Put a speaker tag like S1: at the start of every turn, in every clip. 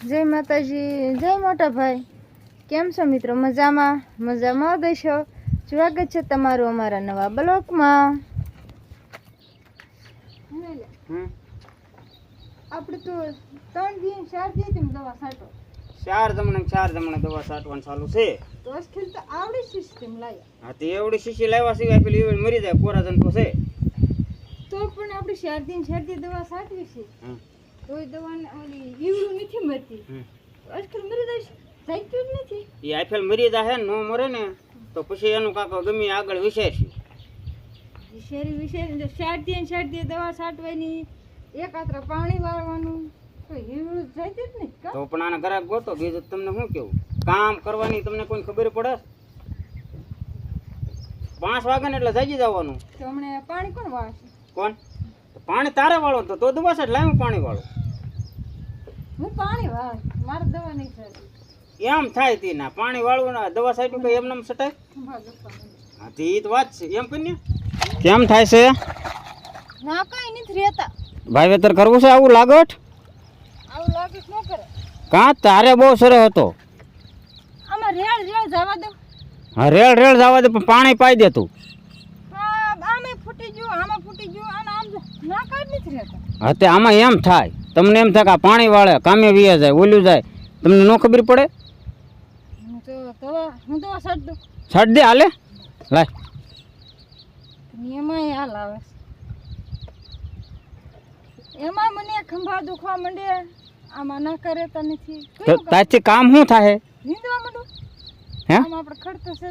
S1: જય માતાજી જય મોટા ભાઈ. કેમ છો મિત્રો? મજામાં? મજામાં દેશો સ્વાગત છે તમારું અમારા નવા બ્લોકમાં.
S2: હમ.
S1: આપણે તો ત્રણ દિન ચાર દિન તમે દવા છાંટો.
S2: ચાર જમણે ચાર જમણે દવા છાંટવાનું ચાલુ છે.
S1: તો અસખેલ તો આવડી સિસ્ટમ લાવ્યા
S2: હા તે એવડી શીશી લાવ્યા સિવાય પેલી એવડી મરી જાય પોરાજન તો છે.
S1: તો પણ આપણે ચાર દિન ચાર દિન દવા છાંટવી છે.
S2: હમ.
S1: દવા ઓલી ઈવડું નથી મરતી. અસખેલ મરી જાય જાયતું જ નથી.
S2: એ આઈફેલ મરી જાય ને નો મરે ને તો પછી એનું કાંક ગમે આગળ વિચારશું
S1: શેરી ચાર દિન ચાર દવા છાંટવાની એક આત્ર પાણી વાળવાનું. તો ઈવડું જાયતું જ નહીં
S2: તો પણ આના ઘરાક ગોતો બીજું તમને શું કેવું? કામ કરવાની તમને કોઈ ખબર પડે? પાંચ વાગે ને એટલે જાગી જવાનું.
S1: તો હમણે પાણી કોણ વાળશે?
S2: કોણ? પાણી તારે વાળો તો તો દવા છે લાવ્યું પાણી વાળો.
S1: હું પાણી વાળ. મારે દવા નહીં ચાલતી
S2: એમ થાય તી ના. પાણી વાળવું ના. દવા સાઈડ કઈ એમ એમ સટાય હા તે તો વાત છે. એમ કરીને કેમ થાય છે?
S1: ના કઈ નથી રહેતા.
S2: ભાઈવેતર કરવું છે આવું લાગટ
S1: આવું લાગે શું કરે.
S2: કાં? તારે બહુ સરસ હતો.
S1: આમાં રેળ રેળ જવા દો
S2: હા રેડ રેડ જવા દે પણ પાણી પાઈ દે તું.
S1: આમે ફૂટી ગયું આમાં ફૂટી ગયું આમ ના કઈ નથી રહેતા.
S2: હા તે આમાં એમ થાય. તમને એમ થાય કે પાણી વાળે કામે વીએ જાય ઓલું જાય. તમને ન ખબર પડે?
S1: છાટ
S2: દે હાલે. લાય.
S1: એમાં હાલ આવે. એમાં મને ખંભા દુખવા માંડે. આમાં ના કરે તો નથી.
S2: તો
S1: કયું કામ?
S2: શું થાય
S1: નીંદવા માંડું?
S2: હે?
S1: આમ આપણે ખડતો છે.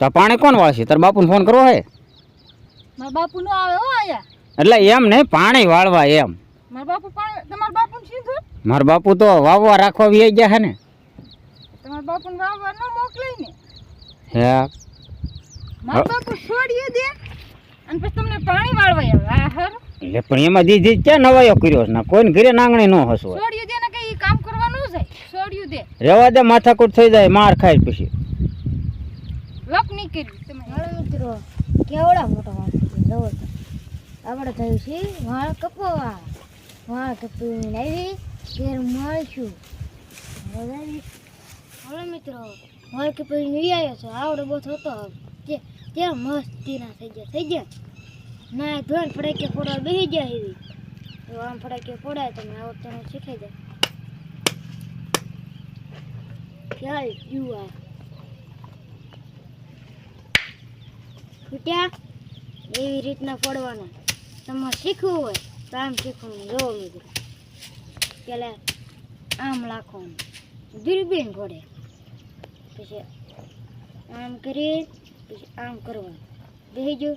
S2: તો પાણી કોણ વાળશે? તાર બાપુને ફોન કરવો હે?
S1: મારા બાપુ નો આવે હો આયા
S2: એટલે એમ નહીં પાણી વાળવા એમ.
S1: મારા બાપુ પણ તમારા બાપુ સીધું
S2: મારા બાપુ તો વાવવા રાખવા વી ગયા હે ને.
S1: તમારા બાપુ ને વાવવા ન મોકલે ને.
S2: હે.
S1: મારા બાપુ છોડીએ દે અને પછી તમને પાણી વાળવા આવે. આ હર.
S2: એટલે પણ એમાં દીધી ક્યાં નવાયો કર્યો છે ને? કોઈને ઘરે નાંગણી ન
S1: છોડીએ દે ને કઈ કામ કરવાનું ન જાય. દે.
S2: રેવા દે માથાકૂટ થઈ જાય માર ખાય પછી.
S1: લપ નહીં કર્યું તમે
S3: મિત્રો કેવડા મોટા વાળ જવો આપણે થયું છે વાળ કપવા. વાળ કપીને આવી ઘેર મળશું હવે મિત્રો વાળ કપીને લઈ આવ્યો છો. આવડો બહુ થતો તે ત્યાં મસ્તીના થઈ ગયા થઈ ગયા? ના, ધોન ફડાકે ફોડવા બેસી ગયા એવી. તો આમ ફડાકે ફોડાય તમે આવડતાનું શીખાઈ જાય. ખ્યાલ જુઆ ફૂટ્યા? એવી રીતના ફોડવાના. તમારે શીખવું હોય. આમ શીખવાનું જોવો મિત્રો પેલા આમ લાખવાનું દૂરબીન ઘોડે. પછી આમ કરી પછી આમ કરવાનું. બેસી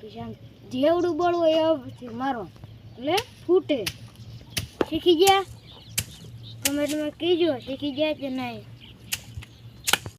S3: પછી આમ જેવડું બળ હોય એવું મારવાનું. એટલે ફૂટે. શીખી ગયા? કમેન્ટમાં કહેજો, શીખી ગયા કે નહીં?